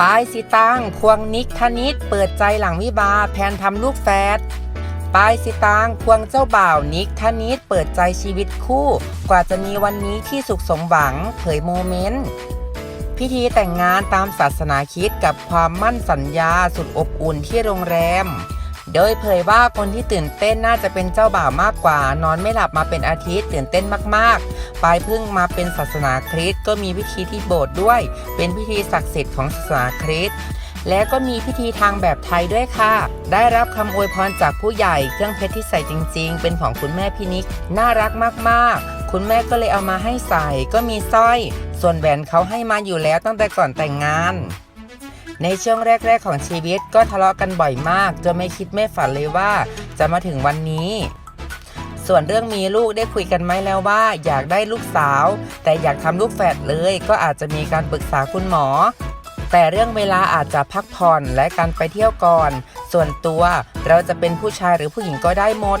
ปายสิตังควงนิกธนิตเปิดใจหลังวิบาแพนทำลูกแฟดปายสิตังควงเจ้าบ่าวนิกธนิตเปิดใจชีวิตคู่ กว่าจะมีวันนี้ที่สุขสมหวังเผยโมเมนต์พิธีแต่งงานตามศาสนาคิดกับความมั่นสัญญาสุดอบอุ่นที่โรงแรม โดยเผยว่าคนที่ตื่นเต้นน่าจะเป็นเจ้าบ่าวมากกว่า นอนไม่หลับมาเป็นอาทิตย์ตื่นเต้นมากๆ ปลายพิ่งมาเป็นศาสนาคริสต์ก็มีพิธีที่โบสถ์ด้วย เป็นพิธีศักดิ์สิทธิ์ของศาสนาคริสต์และก็มีพิธีทางแบบไทยด้วยค่ะ ได้รับคำอวยพรจากผู้ใหญ่ เครื่องเพชรที่ใส่จริง ๆ เป็นของคุณแม่พินิก น่ารักมากๆ คุณแม่ก็เลยเอามาให้ใส่ ก็มีสร้อย ส่วนแหวนเขาให้มาอยู่แล้วตั้งแต่ก่อนแต่งงาน ในช่วงแรก ๆ ของชีวิตก็ทะเลาะกันบ่อยมากจนไม่คิดไม่ฝันเลยว่า จะมาถึงวันนี้ ส่วนเรื่องมีลูกได้คุยกันไหมแล้วว่า อยากได้ลูกสาว แต่อยากทำลูกแฝดเลย ก็อาจจะมีการปรึกษาคุณหมอ แต่เรื่องเวลาอาจจะพักผ่อนและการไปเที่ยวก่อน ส่วนตัวเราจะเป็นผู้ชายหรือผู้หญิงก็ได้หมด